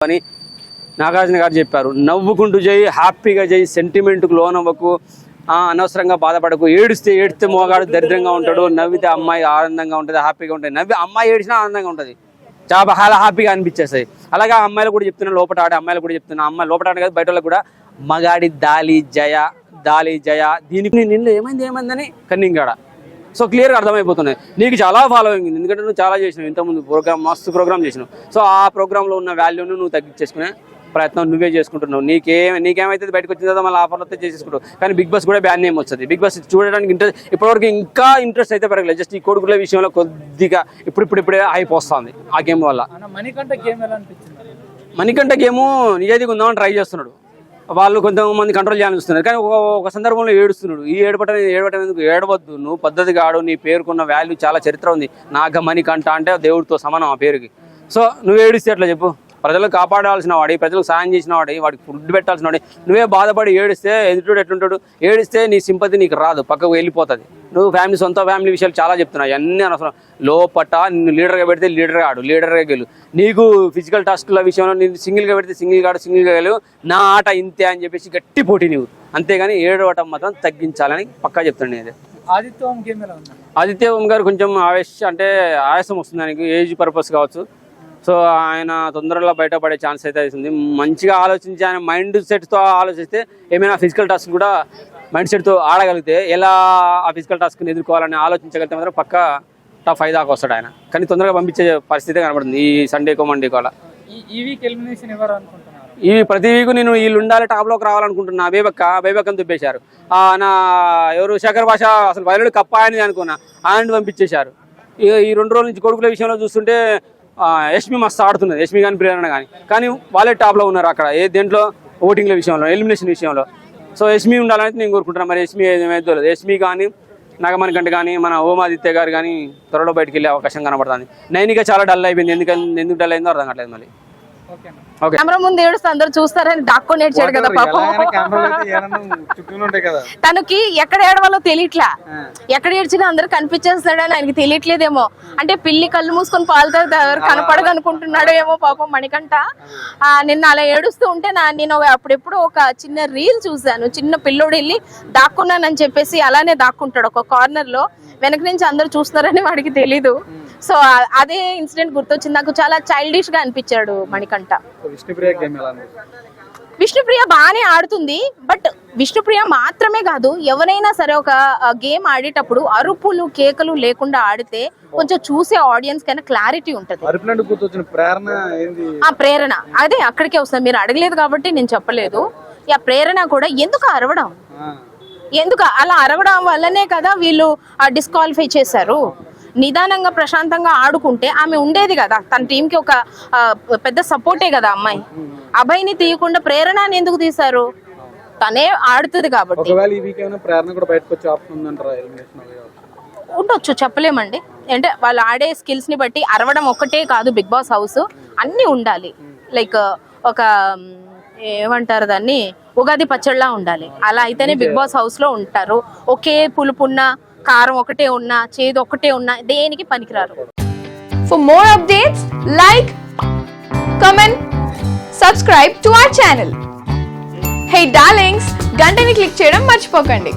అని నాగార్జున గారు చెప్పారు. నవ్వుకుంటూ చేయి హ్యాపీగా చేయి సెంటిమెంట్కు లోనవ్వకు ఆ, అనవసరంగా బాధపడకు ఏడిస్తే ఏడిస్తే మోగాడు దరిద్రంగా ఉంటాడు నవ్వితే అమ్మాయి ఆనందంగా ఉంటుంది హ్యాపీగా ఉంటుంది నవ్వి అమ్మాయి ఏడిచినా ఆనందంగా ఉంటుంది. చాలా చాలా హ్యాపీగా అనిపించేస్తాయి అలాగే ఆ అమ్మాయిలు కూడా చెప్తున్నా లోపల ఆడే అమ్మాయిలు కూడా చెప్తున్నా అమ్మాయి లోపల ఆడే కదా బయట వాళ్ళకి కూడా మగాడి దాలి జయ దాలి జయ దీనికి నిన్ను ఏమైంది ఏమైందని కన్నింగాడ. సో క్లియర్గా అర్థమైపోతున్నాయి. నీకు చాలా ఫాలోయింగ్ ఉంది. ఎందుకంటే నువ్వు చాలా చేసినావు. ఇంతకుముందు ప్రోగ్రామ్ మస్తు ప్రోగ్రామ్ చేసినావు. సో ఆ ప్రోగ్రాంలో ఉన్న వాల్యూను నువ్వు తగ్గించేసుకునే ప్రయత్నం నువ్వే చేసుకుంటున్నావు. నీకే నీకేమైతే బయటకు వచ్చిన తర్వాత మళ్ళీ ఆఫర్లు వస్తే చేసేసుకుంటావు. కానీ బిగ్ బాస్ కూడా బ్యాన్ నేమ్ వస్తుంది. బిగ్ బాస్ చూడడానికి ఇంట్రెస్ట్ ఇప్పటివరకు ఇంకా ఇంట్రెస్ట్ అయితే పెరగలేదు. జస్ట్ ఈ కొడుకుల విషయంలో కొద్దిగా ఇప్పుడు ఇప్పుడు ఇప్పుడే హైప్ వస్తుంది ఆ గేమ్ వల్ల. మణికంఠ గేమ్ మణికంఠ గేము నిజాయితీగా ఉందామని ట్రై చేస్తున్నాడు. వాళ్ళు కొంతమంది కంట్రోల్ చేయాలని చూస్తున్నారు. కానీ ఒక సందర్భంలో ఏడుస్తున్నాడు. ఈ ఏడపటం ఏడవటం ఎందుకు? ఏడవద్దు. నువ్వు పద్ధతి కాడు నీ పేరుకున్న వాల్యూ చాలా చరిత్ర ఉంది. నాగ మణికంఠ అంటే దేవుడితో సమానం ఆ పేరుకి. సో నువ్వు ఏడిస్తే ఎట్లా చెప్పు? ప్రజలకు కాపాడాల్సిన వాడి ప్రజలకు సాయం చేసిన వాడి వాడికి ఫుడ్ పెట్టాల్సిన వాడి. నువ్వే బాధపడి ఏడిస్తే ఎదుటి ఎట్లుంటాడు? ఏడిస్తే నీ సింపతి నీకు రాదు పక్కకు వెళ్ళిపోతుంది. నువ్వు ఫ్యామిలీ సొంత ఫ్యామిలీ విషయాలు చాలా చెప్తున్నావు. అన్నీ అనవసరం. లోపట నిన్ను లీడర్గా పెడితే లీడర్ ఆడు లీడర్గా గెలు. నీకు ఫిజికల్ టాస్క్ల విషయంలో నేను సింగిల్గా పెడితే సింగిల్ కాడు సింగిల్గా గెలు. నా ఆట ఇంతే అని చెప్పేసి గట్టి పోటీ నువ్వు అంతేగాని ఏడవటం మాత్రం తగ్గించాలని పక్కా చెప్తాను నేను. ఆదిత్యం ఓం గారు కొంచెం ఆవేశ అంటే ఆయాసం వస్తుంది ఏజ్ పర్పస్ కావచ్చు. సో ఆయన తొందరగా బయటపడే ఛాన్స్ అయితే అవుతుంది మంచిగా ఆలోచించి ఆయన మైండ్ సెట్తో ఆలోచిస్తే ఏమైనా ఫిజికల్ టాస్క్ కూడా మైండ్ సెట్తో ఆడగలిగితే ఎలా ఆ ఫిజికల్ టాస్క్ని ఎదుర్కోవాలని ఆలోచించగలిగితే మాత్రం పక్క టాప్ ఫైవ్ దాకా వస్తాడు ఆయన. కానీ తొందరగా పంపించే పరిస్థితి కనబడుతుంది ఈ సండేకో మండేకో అలా. ఈ ప్రతి వీక్ నేను వీళ్ళు ఉండాలి టాప్లోకి రావాలనుకుంటున్నా. బేబక్క బేబక్కని దుబ్బేశారు. నా ఎవరు? శేఖర్ భాష అసలు వైరుడు కప్ప అని అనుకున్నా. ఆయన పంపించేశారు. ఈ రెండు రోజుల నుంచి కొడుకుల విషయంలో చూస్తుంటే యష్మి మస్తు ఆడుతున్నది. యష్మి కానీ ప్రేరణ కానీ కానీ వాళ్ళే టాప్లో ఉన్నారు అక్కడ. ఏ దేంట్లో? ఓటింగ్ల విషయంలో ఎలిమినేషన్ విషయంలో. సో యష్మి ఉండాలని నేను కోరుకుంటున్నాను మరి యష్మి ఏమైతే యష్మి కానీ నాగమణి కంటే కానీ మన ఓమాదిత్య గారు కానీ త్వరలో బయటకు వెళ్ళే అవకాశం కనబడుతుంది. నైనిక చాలా డల్ అయిపోయింది. ఎందుకంటే ఎందుకు డల్ అయిందో అర్థం కావట్లేదు మళ్ళీ. కెమెరా ముందు ఏడుస్తే అందరు చూస్తారని దాక్కొని ఏడ్చాడు కదా పాపం. తనకి ఎక్కడ ఏడవాలో తెలియట్లా. ఎక్కడ ఏడ్చినా అందరు కనిపించేస్తాడని ఆయనకి తెలియట్లేదేమో. అంటే పిల్లి కళ్ళు మూసుకొని పాలు తాగితే ఎవరు కనపడదు అనుకుంటున్నాడో ఏమో పాపం మణికంట ఆ, నిన్న అలా ఏడుస్తూ ఉంటే నా నేను అప్పుడెప్పుడు ఒక చిన్న రీల్ చూశాను. చిన్న పిల్లోడు వెళ్ళి దాక్కున్నానని చెప్పేసి అలానే దాక్కుంటాడు ఒక కార్నర్లో. వెనక నుంచి అందరు చూస్తున్నారని వాడికి తెలీదు. సో అదే ఇన్సిడెంట్ గుర్తొచ్చింది. నాకు చాలా చైల్డిష్గా అనిపించాడు మణికంఠ. విష్ణుప్రియ బాగానే ఆడుతుంది బట్ విష్ణుప్రియ మాత్రమే కాదు ఎవరైనా సరే ఒక గేమ్ ఆడేటప్పుడు అరుపులు కేకలు లేకుండా ఆడితే కొంచెం చూసే ఆడియన్స్ కైనా క్లారిటీ ఉంటుంది. ఆ ప్రేరణ. అదే అక్కడికే వస్తుంది మీరు అడగలేదు కాబట్టి నేను చెప్పలేదు. ఆ ప్రేరణ కూడా ఎందుకు అరవడం? ఎందుకు? అలా అరవడం వల్లనే కదా వీళ్ళు డిస్క్వాలిఫై చేశారు. నిదానంగా ప్రశాంతంగా ఆడుకుంటే ఆమె ఉండేది కదా. తన టీంకి ఒక పెద్ద సపోర్టే కదా అమ్మాయి. అభయ్ని తీయకుండా ప్రేరణని ఎందుకు తీశారు? తనే ఆడుతుంది కాబట్టి. ప్రేరణ ఉండొచ్చు చెప్పలేమండి. అంటే వాళ్ళు ఆడే స్కిల్స్ని బట్టి అరవడం ఒక్కటే కాదు బిగ్ బాస్ హౌస్. అన్ని ఉండాలి. లైక్ ఒక ఏమంటారు దాన్ని? ఉగాది పచ్చడిలా ఉండాలి. అలా అయితేనే బిగ్ బాస్ హౌస్లో ఉంటారు. ఒకే పులుపు ఉన్న కారం ఒకటే ఉన్నా చేదు ఒకటే ఉన్నా దేనికి పనికిరారు? For more updates like comment subscribe to our channel hey darlings గంటని click చేయడం మర్చిపోకండి.